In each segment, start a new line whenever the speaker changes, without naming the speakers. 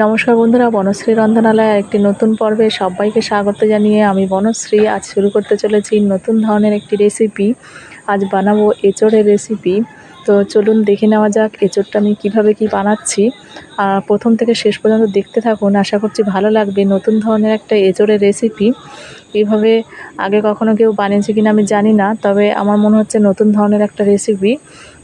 নমস্কার বন্ধুরা, বনশ্রী রন্ধনালয়ে একটি নতুন পর্বে সবাইকে স্বাগত জানিয়ে আমি বনশ্রী। আজ শুরু করতে চলেছি নতুন ধরনের একটি রেসিপি আজ বানাবো এঁচড়ের রেসিপি তো চলুন দেখে নেওয়া যাক এঁচড়টা আমি কীভাবে কি বানাচ্ছি। আর প্রথম থেকে শেষ পর্যন্ত দেখতে থাকুন। আশা করছি ভালো লাগবে নতুন ধরনের একটা এঁচড়ের রেসিপি এইভাবে আগে কখনো কেউ বানিয়েছে কিনা আমি জানি না, তবে আমার মনে হচ্ছে নতুন ধরনের একটা রেসিপি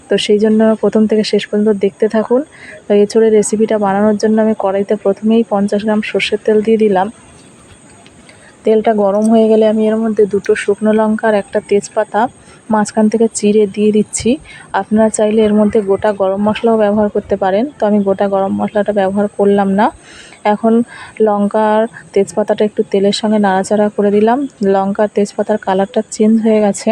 তো সেই জন্য প্রথম থেকে শেষ পর্যন্ত দেখতে থাকুন। তো এঁচড়ের রেসিপিটা বানানোর জন্য আমি কড়াইতে প্রথমেই পঞ্চাশ গ্রাম সর্ষের তেল দিয়ে দিলাম। তেলটা গরম হয়ে গেলে আমি এর মধ্যে দুটো শুকনো লঙ্কা আর একটা তেজপাতা মাঝখান থেকে চিড়ে দিয়ে দিচ্ছি। আপনারা চাইলে এর মধ্যে গোটা গরম মশলাও ব্যবহার করতে পারেন। তো আমি গোটা গরম মশলাটা ব্যবহার করলাম না। এখন লঙ্কার তেজপাতাটা একটু তেলের সঙ্গে নাড়াচাড়া করে দিলাম। লঙ্কার তেজপাতার কালারটা চেঞ্জ হয়ে গেছে।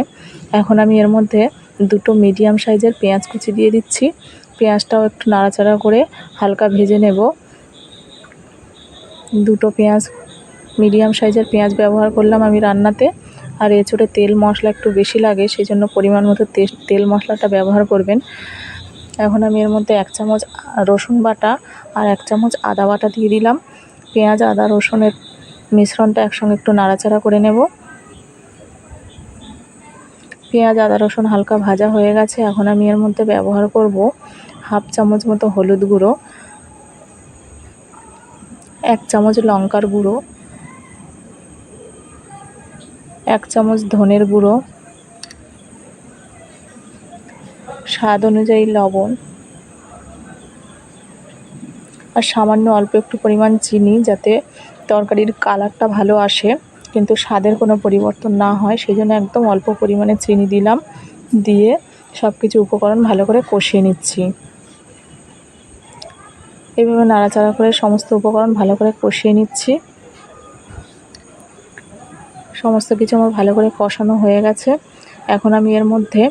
এখন আমি এর মধ্যে দুটো মিডিয়াম সাইজের পেঁয়াজ কুচি দিয়ে দিচ্ছি। পেঁয়াজটাও একটু নাড়াচাড়া করে হালকা ভেজে নেব। দুটো পেঁয়াজ মিডিয়াম সাইজের পেঁয়াজ ব্যবহার করলাম আমি রান্নাতে। আর এঁচোড়ে তেল মশলা একটু বেশি লাগে সেই জন্য পরিমাণ মতো তেল মশলাটা ব্যবহার করবেন। এখন আমি এর মধ্যে এক চামচ রসুন বাটা আর এক চামচ আদা বাটা দিয়ে দিলাম। পেঁয়াজ, আদা, রসুনের মিশ্রণটা একসঙ্গে একটু নাড়াচাড়া করে নেব। পেঁয়াজ, আদা, রসুন হালকা ভাজা হয়ে গেছে। এখন আমি এর মধ্যে ব্যবহার করব হাফ চামচ মতো হলুদ গুঁড়ো, এক চামচ লঙ্কার গুঁড়ো, এক চামচ ধনের গুঁড়ো, স্বাদ অনুযায়ী লবণ আর সামান্য অল্প একটু পরিমাণ চিনি যাতে তরকারির কালারটা ভালো আসে। কিন্তু স্বাদের কোনো পরিবর্তন না হয় সেই জন্য একদম অল্প পরিমাণে চিনি দিলাম, দিয়ে সব কিছু উপকরণ ভালো করে কষিয়ে নিচ্ছি। এইভাবে নাড়াচাড়া করে সমস্ত উপকরণ ভালো করে কষিয়ে নিচ্ছি। সমস্ত কিছু আমার ভালো করে কষানো হয়ে গেছে। এখন আমি এর মধ্যে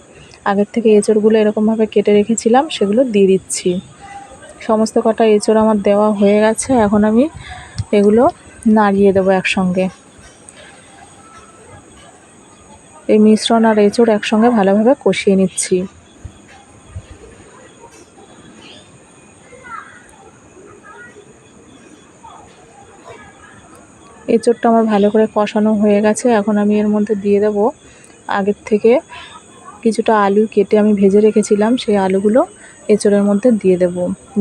আগের থেকে এঁচড়গুলো এরকমভাবে কেটে রেখেছিলাম, সেগুলো দিয়ে দিচ্ছি। সমস্ত কটা এঁচড় আমার দেওয়া হয়ে গেছে, এখন আমি এগুলো নাড়িয়ে দেবো একসঙ্গে। এই মিশ্রণ আর এঁচড় একসঙ্গে ভালোভাবে কষিয়ে নিচ্ছি। এঁচড়টা আমার ভালো করে কষানো হয়ে গেছে। এখন আমি এর মধ্যে দিয়ে দেব আগের থেকে কিছুটা আলু কেটে আমি ভেজে রেখেছিলাম, সেই আলুগুলো এঁচড়ের মধ্যে দিয়ে দেব।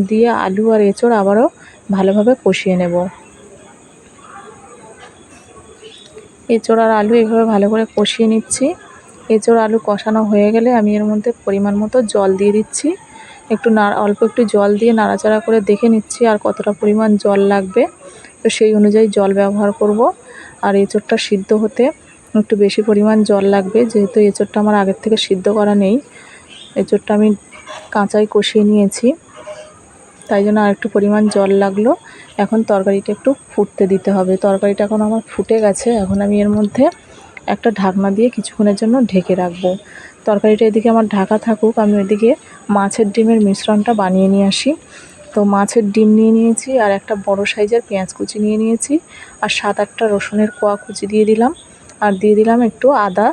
দিয়ে আলু আর এঁচড় আবারও ভালোভাবে কষিয়ে নেব। এঁচড় আর আলু এভাবে ভালো করে কষিয়ে নিচ্ছি। এঁচড় আলু কষানো হয়ে গেলে আমি এর মধ্যে পরিমাণ মতো জল দিয়ে দিচ্ছি। একটু না অল্প একটু জল দিয়ে নাড়াচাড়া করে দেখে নিচ্ছি আর কতটা পরিমাণ জল লাগবে। তো সেই অনুযায়ী জল ব্যবহার করব। আর এঁচড়টা সিদ্ধ হতে একটু বেশি পরিমাণ জল লাগবে, যেহেতু এঁচড়টা আমার আগের থেকে সিদ্ধ করা নেই। এঁচড়টা আমি কাঁচাই কষিয়ে নিয়েছি। তাই জন্য আর একটু পরিমাণ জল লাগল। এখন তরকারিটা একটু ফুটতে দিতে হবে। তরকারিটা এখন আমার ফুটে গেছে। এখন আমি এর মধ্যে একটা ঢাকনা দিয়ে কিছুক্ষণের জন্য ঢেকে রাখব। তরকারিটা এদিকে আমার ঢাকা থাকুক, আমি ওইদিকে মাছের ডিমের মিশ্রণটা বানিয়ে নিয়ে আসি। তো মাছের ডিম নিয়ে নিয়েছি আর একটা বড় সাইজের পেঁয়াজ কুচি নিয়ে নিয়েছি আর সাত আটটা রসুনের কোয়া কুচি দিয়ে দিলাম। আর দিয়ে দিলাম একটু আদা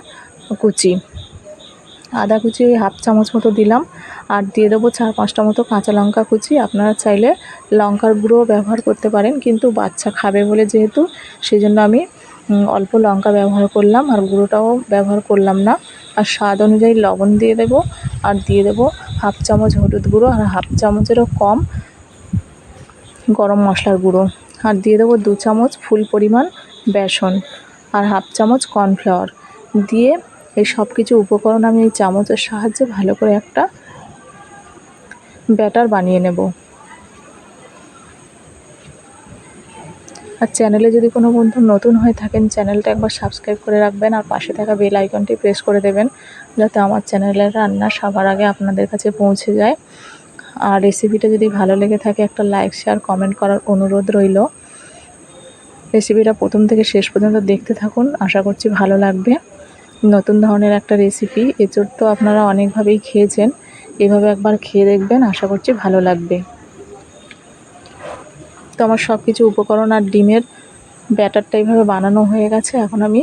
কুচি। আদা কুচি ওই হাফ চামচ মতো দিলাম। আর দিয়ে দেবো চার পাঁচটা মতো কাঁচা লঙ্কা কুচি। আপনারা চাইলে লঙ্কার গুঁড়োও ব্যবহার করতে পারেন, কিন্তু বাচ্চা খাবে বলে যেহেতু সেই জন্য আমি অল্প লঙ্কা ব্যবহার করলাম আর গুঁড়োটাও ব্যবহার করলাম না। আর স্বাদ অনুযায়ী লবণ দিয়ে দেবো আর দিয়ে দেবো হাফ চামচ হলুদ গুঁড়ো আর হাফ চামচেরও কম গরম মশলার গুঁড়ো। আর দিয়ে দেবো দু চামচ ফুল পরিমাণ বেসন আর হাফ চামচ কর্নফ্লাওয়ার। দিয়ে এই সব কিছু উপকরণ আমি এই চামচের সাহায্যে ভালো করে একটা ব্যাটার বানিয়ে নেব। আর চ্যানেলে যদি কোনো বন্ধু নতুন হয়ে থাকেন, চ্যানেলটা একবার সাবস্ক্রাইব করে রাখবেন আর পাশে থাকা বেল আইকনটি প্রেস করে দেবেন যাতে আমার চ্যানেলের রান্না সবার আগে আপনাদের কাছে পৌঁছে যায়। আর রেসিপিটা যদি ভালো লেগে থাকে, একটা লাইক, শেয়ার, কমেন্ট করার অনুরোধ রইল। রেসিপিটা প্রথম থেকে শেষ পর্যন্ত দেখতে থাকুন। আশা করছি ভালো লাগবে। নতুন ধরনের একটা রেসিপি এঁচড় তো আপনারা অনেকভাবেই খেয়েছেন। এভাবে একবার খেয়ে দেখবেন, আশা করছি ভালো লাগবে। তো আমার সব কিছু উপকরণ আর ডিমের ব্যাটারটা এইভাবে বানানো হয়ে গেছে। এখন আমি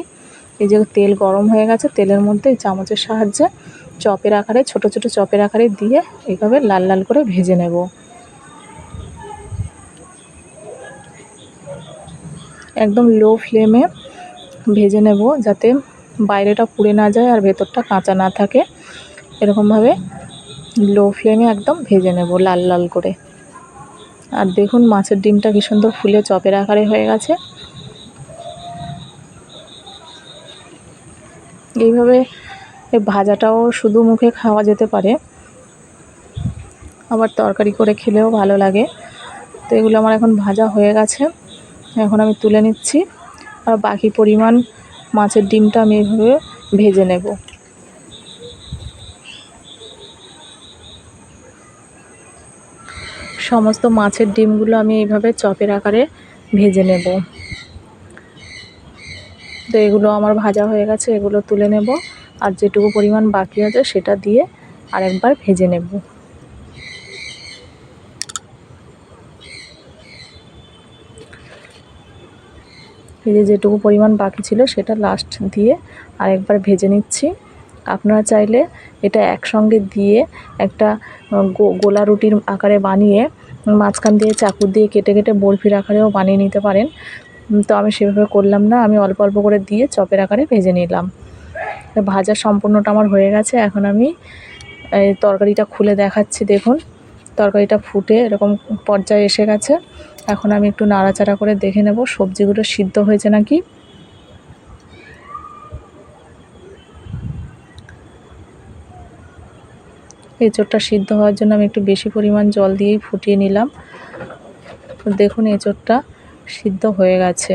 এই যে তেল গরম হয়ে গেছে, তেলের মধ্যে চামচের সাহায্যে চপের আকারে, ছোট ছোট চপের আকারে দিয়ে এইভাবে লাল লাল করে ভেজে নেব। একদম লো ফ্লেমে ভেজে নেব যাতে বাইরেটা পুড়ে না যায় আর ভেতরটা কাঁচা না থাকে। এরকমভাবে লো ফ্লেমে একদম ভেজে নেব লাল লাল করে। আর দেখুন মাছের ডিমটা কি সুন্দর ফুলে চপের আকারে হয়ে গেছে। এইভাবে এই ভাজাটাও শুধু মুখে খাওয়া যেতে পারে। আবার তরকারি করে খেলেও ভালো লাগে। তো এগুলো আমার এখন ভাজা হয়ে গেছে। এখন আমি তুলে নিচ্ছি। আর বাকি পরিমাণ মাছের ডিমটা আমি এইভাবে ভেজে নেব। সমস্ত মাছের ডিমগুলো আমি এইভাবে চপের আকারে ভেজে নেব। তো এগুলো আমার ভাজা হয়ে গেছে, এগুলো তুলে নেব। আর যেটুকু পরিমাণ বাকি আছে সেটা দিয়ে আরেকবার ভেজে নেব। এই যে যেটুকু পরিমাণ বাকি ছিল সেটা লাস্ট দিয়ে আরেকবার ভেজে নিচ্ছি। আপনারা চাইলে এটা একসঙ্গে দিয়ে একটা গোলা রুটির আকারে বানিয়ে মাঝখান দিয়ে চাকু দিয়ে কেটে কেটে বরফির আকারেও বানিয়ে নিতে পারেন। তো আমি সেভাবে করলাম না, আমি অল্প অল্প করে দিয়ে চপের আকারে ভেজে নিলাম। ভাজা সম্পূর্ণটা আমার হয়ে গেছে, এখন আমি তরকারিটা খুলে দেখাচ্ছি, দেখুন। তরকারিটা ফুটে এরকম পর্যায়ে এসে গেছে। এখন আমি একটু নাড়াচাড়া করে দেখে নেব সবজিগুলো সিদ্ধ হয়েছে নাকি। এঁচোড়টা সিদ্ধ হওয়ার জন্য আমি একটু বেশি পরিমাণ জল দিয়েই ফুটিয়ে নিলাম। দেখুন এঁচোড়টা সিদ্ধ হয়ে গেছে।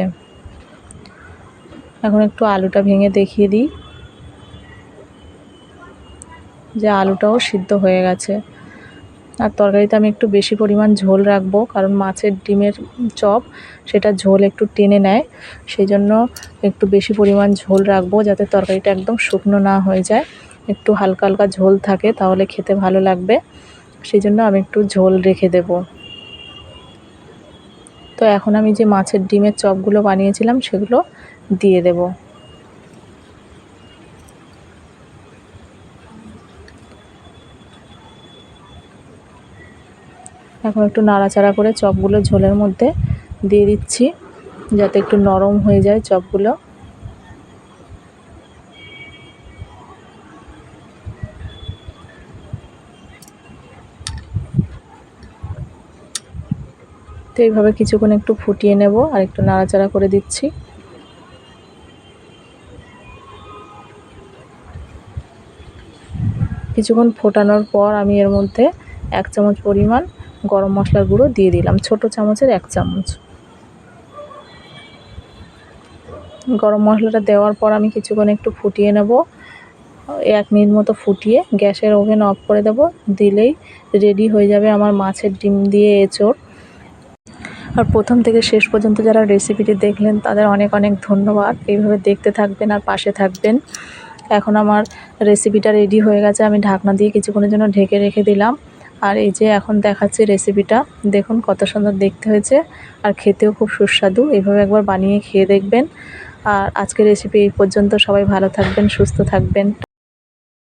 এখন একটু আলুটা ভেঙে দেখিয়ে দিই। যে আলুটাও সিদ্ধ হয়ে গেছে। আর তরকারিতে আমি একটু বেশি পরিমাণ ঝোল রাখব, কারণ মাছের ডিমের চপ সেটা ঝোল একটু টেনে নেয়। সেই জন্য একটু বেশি পরিমাণ ঝোল রাখব যাতে তরকারিটা একদম শুকনো না হয়ে যায়। একটু হালকা হালকা ঝোল থাকে তাহলে খেতে ভালো লাগবে। সেই জন্য আমি একটু ঝোল রেখে দেব। তো এখন আমি যে মাছের ডিমের চপগুলো বানিয়েছিলাম সেগুলো দিয়ে দেব। এখন একটু নাড়াচাড়া করে চপগুলো ঝোলের মধ্যে দিয়ে দিচ্ছি, যাতে একটু নরম হয়ে যায় চপগুলো। তো এইভাবে কিছুক্ষণ একটু ফুটিয়ে নেব আর একটু নাড়াচাড়া করে দিচ্ছি। কিছুক্ষণ ফোটানোর পর আমি এর মধ্যে এক চামচ পরিমাণ গরম মশলার গুঁড়ো দিয়ে দিলাম, ছোট চামচের এক চামচ। গরম মশলাটা দেওয়ার পর আমি কিছুক্ষণ একটু ফুটিয়ে নেব। এক মিনিট মতো ফুটিয়ে গ্যাসের ওভেন অফ করে দেব, দিলেই রেডি হয়ে যাবে আমার মাছের ডিম দিয়ে এঁচোড়। আর প্রথম থেকে শেষ পর্যন্ত যারা রেসিপিটি দেখলেন, তাদের অনেক অনেক ধন্যবাদ। এইভাবে দেখতে থাকবেন আর পাশে থাকবেন। এখন আমার রেসিপিটা রেডি হয়ে গেছে, আমি ঢাকনা দিয়ে কিছুক্ষণের জন্য ঢেকে রেখে দিলাম। আর এই যে এখন দেখাচ্ছি রেসিপিটা দেখুন কত সুন্দর দেখতে হয়েছে আর খেতেও খুব সুস্বাদু। এভাবে একবার বানিয়ে খেয়ে দেখবেন। আর আজকের রেসিপি এই পর্যন্ত। সবাই ভালো থাকবেন, সুস্থ থাকবেন।